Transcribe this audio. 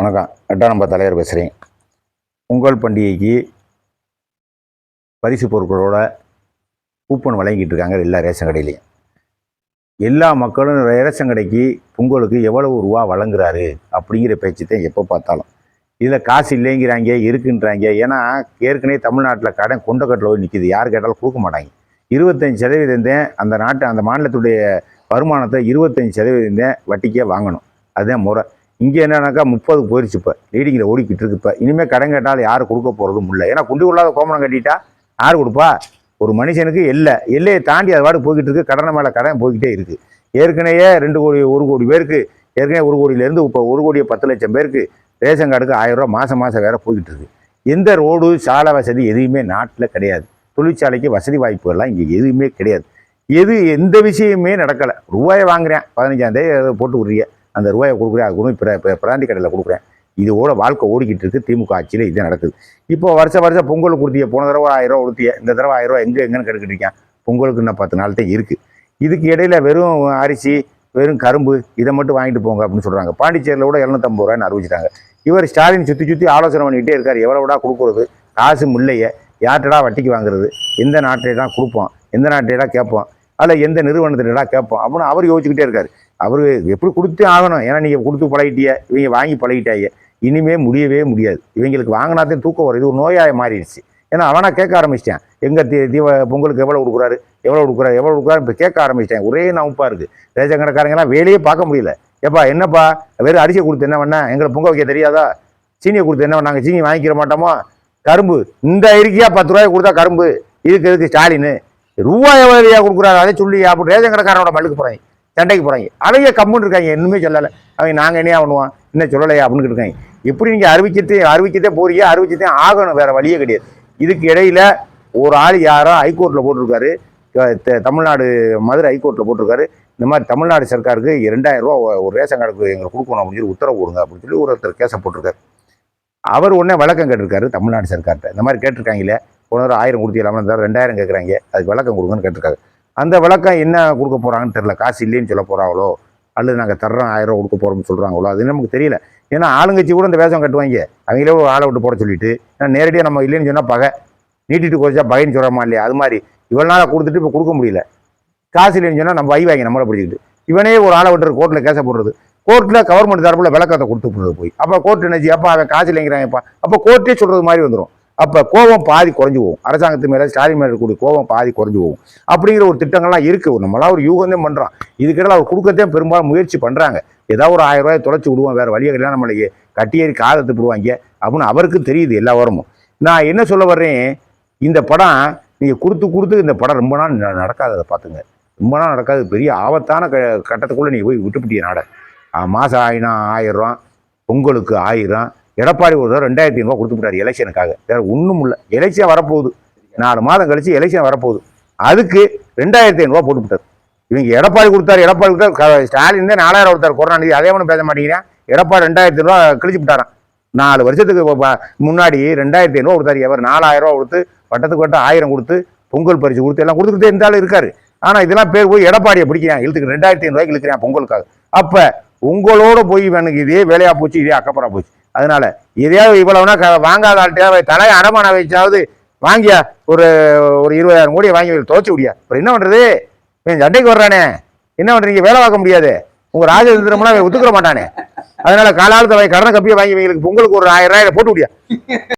வணக்கம். எட்டாம் நம்பர் தலைவர் பேசுகிறேன் பொங்கல் பண்டிகைக்கு பரிசு பொருட்களோட கூப்பன் வழங்கிட்டு இருக்காங்க எல்லா ரேஷன் கடையிலையும். எல்லா மக்களும் ரேஷன் கடைக்கு பொங்கலுக்கு எவ்வளவு ரூபா வழங்குறாரு அப்படிங்கிற பேச்சு தான் எப்போ பார்த்தாலும். இதில் காசு இல்லைங்கிறாங்க இருக்குன்றாங்க. ஏன்னா ஏற்கனவே தமிழ்நாட்டில் கடன் கொண்டக்கட்டில் போய் நிற்கிது யார் கேட்டாலும் கொடுக்க மாட்டாங்க. இருபத்தஞ்சி சதவீதம் தான் அந்த நாட்டு அந்த மாநிலத்துடைய வருமானத்தை இருபத்தஞ்சி சதவீதம் தான் வட்டிக்கே வாங்கணும். அதுதான் முறை. இங்கே என்னன்னாக்கா முப்பது போயிடுச்சு இப்போ. லீடிங்கில் ஓடிக்கிட்டு இருக்கு இப்போ. இனிமேல் கடன் கேட்டாலும் யாரும் கொடுக்க போகிறதும் இல்லை. ஏன்னா குண்டு கொள்ளாத கோமணம் கட்டிட்டா யார் கொடுப்பா? ஒரு மனுஷனுக்கு இல்லை எல்லையை தாண்டி அது பாடு போய்கிட்டு இருக்கு. கடனை மேலே கடன் போய்கிட்டே இருக்குது ஏற்கனவே ரெண்டு கோடி ஒரு கோடி பேருக்கு ஏற்கனவே ஒரு கோடியிலேருந்து இப்போ ஒரு கோடியை பத்து லட்சம் பேருக்கு ரேஷன் கார்டுக்கு ஆயிரரூவா மாதம் மாதம் வேறு போய்கிட்டு இருக்கு. எந்த ரோடு சாலை வசதி எதுவுமே நாட்டில் கிடையாது. தொழிற்சாலைக்கு வசதி வாய்ப்புகள்லாம் இங்கே எதுவுமே கிடையாது. எது எந்த விஷயமே நடக்கலை. ரூபாயை வாங்குறேன். பதினஞ்சாந்தேதி அதை போட்டு விட்றீங்க. அந்த ரூபாயை கொடுக்குறேன் அது கூட போய் பிராந்தி கடையில் கொடுக்குறேன். இது கூட வாழ்க்கை ஓடிக்கிட்டு இருக்குது திமுக ஆட்சியில் இதே நடக்குது. இப்போ வருஷம் வருஷம் பொங்கல் கொடுத்திய போன தடவை ஆயிரம் ரூபா கொடுத்திய இந்த தடவை ஆயிரம் ரூபா எங்கே எங்கேன்னு கெடுக்கிட்டு இருக்கேன் பொங்கலுக்கு இன்னும் பத்து நாள் தான் இருக்குது இதுக்கு இடையில வெறும் அரிசி வெறும் கரும்பு இதை மட்டும் வாங்கிட்டு போங்க அப்படின்னு சொல்கிறாங்க பாண்டிச்சேரியில் கூட இரநூத்தம்பது ரூபான்னு அறிவிச்சிட்டாங்க. இவர் ஸ்டாலின் சுற்றி சுற்றி ஆலோசனை பண்ணிக்கிட்டே இருக்கார். எவ்வளோடா கொடுக்குறது? காசு முல்லையே யார்கிட்டடா வட்டிக்கு வாங்குறது? எந்த நாட்டிலடா கொடுப்போம்? எந்த நாட்டிலடா கேட்போம்? அதில் எந்த நிறுவனத்திட்டா கேட்போம்? அப்படின்னு அவர் யோசிச்சுக்கிட்டே இருக்கார். அவர் எப்படி கொடுத்தே ஆகணும்? ஏன்னா நீங்கள் கொடுத்து பழகிட்டிய இவங்க வாங்கி பழகிட்டாங்க இனிமே முடியவே முடியாது. இவங்களுக்கு வாங்கினாத்தையும் தூக்கம் வரும் இது ஒரு நோயாக மாறிடுச்சு. ஏன்னா அவனா கேட்க ஆரம்பிச்சிட்டேன். எங்கே தீ தீப பொங்கலுக்கு எவ்வளோ கொடுக்குறாரு? எவ்வளோ கொடுக்குறாரு? எவ்வளோ கொடுக்குறாரு? இப்போ கேட்க ஆரம்பிச்சிட்டேன். ஒரே நவுப்பாக இருக்குது ரேஷன் கடைக்காரங்கெல்லாம் வேலையே பார்க்க முடியல. ஏப்பா என்னப்பா? வெறும் அரிசியை கொடுத்து என்ன பண்ண? எங்களை பொங்கல் வைக்க தெரியாதா? சீனியை கொடுத்து என்ன பண்ணாங்க? சீனி வாங்கிக்கிற மாட்டோமோ? கரும்பு. இந்த இருக்கியா பத்து ரூபாய் கொடுத்தா கரும்பு. இதுக்கு எதுக்கு ஸ்டாலின்? ரூபாய் எவ்வளோ கொடுக்குறாரு? அதை சொல்லி அப்படி ரேஷன் கடைக்காரனோட மல்லுக்கு போகிறேன் சண்டைக்கு போகிறாங்க அவங்க கம்முன்னு இருக்காங்க இன்னுமே சொல்லலை. அவங்க நாங்கள் என்ன பண்ணுவோம்? இன்னும் சொல்லலையா? அப்படின்னு இருக்காங்க எப்படி நீங்கள் அறிவிச்சிட்டு அறிவிச்சதே போறீங்க? அறிவிச்சதே ஆகணும் வேறு வழியே கிடையாது. இதுக்கு இடையில் ஒரு ஆள் யாரோ ஹைகோர்ட்டில் போட்டிருக்காரு. த- தமிழ்நாடு மதுரை ஹைகோர்ட்டில் போட்டிருக்காரு. இந்த மாதிரி தமிழ்நாடு சர்க்காருக்கு ரெண்டாயிரம் ரூபா ஒரு ரேஷன் கார்டுக்கு எங்களுக்கு கொடுக்கணும் அப்படின்னு சொல்லி உத்தரவு கொடுங்க அப்படின்னு சொல்லி ஒருத்தர் கேஸை போட்டிருக்காரு. அவர் உடனே விளக்கம் கேட்டிருக்காரு தமிழ்நாடு சர்க்கார்கிட்ட இந்த மாதிரி கேட்டிருக்காங்களே போன தடவை ஆயிரம் கொடுத்து இல்லாமல் தடவை ரெண்டாயிரம் கேட்குறாங்க. அதுக்கு விளக்கம் கொடுங்கன்னு கேட்டிருக்காரு. அந்த விளக்கம் என்ன கொடுக்க போகிறாங்கன்னு தெரில காசு இல்லைன்னு சொல்ல போகிறாங்களோ அல்லது நாங்கள் தர்றோம் ஆயிரம் ரூபா கொடுக்க போகிறோம்னு சொல்கிறாங்களோ அது நமக்கு தெரியல. ஏன்னா ஆளுங்கட்சி கூட இந்த வேஷம் கட்டுவாங்க. அவங்களே ஒரு ஆளை விட்டு போட சொல்லிட்டு ஏன்னா நேரடியாக நம்ம இல்லைன்னு சொன்னால் பகை. நீட்டிட்டு குறைச்சா பகைன்னு சொல்கிறோமா இல்லையா? அது மாதிரி. இவ்வளோ நாளாக கொடுத்துட்டு இப்போ கொடுக்க முடியல. காசு இல்லைன்னு சொன்னால் நம்ம வை வாங்கி நம்மளை பிடிச்சிக்கிட்டு. இவனே ஒரு ஆளை விட்டு கோர்ட்டில் கேச போடுறது. கோர்ட்டில் கவர்மெண்ட் தரப்பில் விளக்கத்தை கொடுத்து போடுறது போய். அப்போ கோர்ட் என்னச்சு அப்பா அவன் காசு இல்லைங்கிறாங்கப்பா அப்போ கோர்ட்டே சொல்கிறது மாதிரி வந்துடும் அப்போ கோபம் பாதி குறைஞ்சு போகும். அரசாங்கத்து மேலே ஸ்டாலின் மேலே இருக்கக்கூடிய கோபம் பாதி குறைஞ்சு போகும். அப்படிங்கிற ஒரு திட்டங்கள்லாம் இருக்குது நம்மளாம் ஒரு யூகந்தே பண்ணுறோம் இதுக்கிடையில் அவர் கொடுக்கத்தையும் பெரும்பாலும் முயற்சி பண்ணுறாங்க ஏதாவது ஒரு ஆயிரம் ரூபாய் தொலைச்சி விடுவோம். வேறு வழியாக கிடையாது நம்மளுக்கு கட்டியேறி காதத்து விடுவாங்க. அப்படின்னு அவருக்கு தெரியுது எல்லா வாரமும் நான் என்ன சொல்ல வர்றேன்? இந்த படம் நீங்கள் கொடுத்து கொடுத்து இந்த படம் ரொம்ப நாள் நடக்காததை பார்த்துங்க. ரொம்ப நாள் நடக்காது. பெரிய ஆபத்தான க கட்டத்துக்குள்ளே நீங்கள் போய் விட்டுப்பிட்டிய நாடை. மாதம் ஆயினா ஆயிரம் பொங்கலுக்கு ஆயிரம் எடப்பாடி ஒரு தடவை ரெண்டாயிரத்தி ஐநூறுவா கொடுத்துட்டாரு எலெக்ஷனுக்காக. வேறு ஒன்றும் இல்லை. எலெக்ஷன் வரப்போகுது. நாலு மாதம் கழித்து எலெக்ஷன் வரப்போகுது. அதுக்கு ரெண்டாயிரத்தி ஐநூறுவா போட்டுவிட்டார். இவங்க எடப்பாடி கொடுத்தாரு எடப்பாடி கொடுத்தாரு. ஸ்டாலின் தான் நாலாயிரம் கொடுத்தாரு. கொரோனா அதே ஒன்றும் பேச மாட்டேங்கிறேன் எடப்பாடி ரெண்டாயிரத்தி ரூபா கழிச்சு விட்டாராம். நாலு வருஷத்துக்கு முன்னாடி ரெண்டாயிரத்தி ஐநூறுவா கொடுத்தாரு எவர் நாலாயிரம் ரூபா கொடுத்து வட்டத்துக்கு வட்டம் ஆயிரம் கொடுத்து பொங்கல் பரிசு கொடுத்து எல்லாம் கொடுத்துக்கிட்டே இருந்தாலும் இருக்காரு. ஆனால் இதெல்லாம் பேர் போய் எடப்பாடியை பிடிக்கிறான். இழுத்துக்கு ரெண்டாயிரத்தி ஐநூறுவாய்க்கு இழுக்கிறான் பொங்கலுக்காக. அப்போ உங்களோட போய் எனக்கு இதே வேலையாக போச்சு இதே அக்கப்புறம் போச்சு. அதனால எதையாவது இவ்வளவுனா வாங்காத ஆள்கிட்ட தலையை அடமான வச்சாவது வாங்கியா? ஒரு ஒரு இருபதாயிரம் கோடியை வாங்கி துவச்சி விடியா அப்புறம் என்ன பண்ணுறது என் சண்டைக்கு வர்றானே. என்ன பண்ணுறீங்க வேலை பார்க்க முடியாது. உங்கள் ராஜதந்திரம்லாம் இவன் ஒத்துக்கிற மாட்டானே. அதனால காலாளத்தை கடனை கப்பியை வாங்கி இவங்களுக்கு பொங்கலுக்கு ஒரு ஆயிரம் ரூபாயில போட்டு விடியா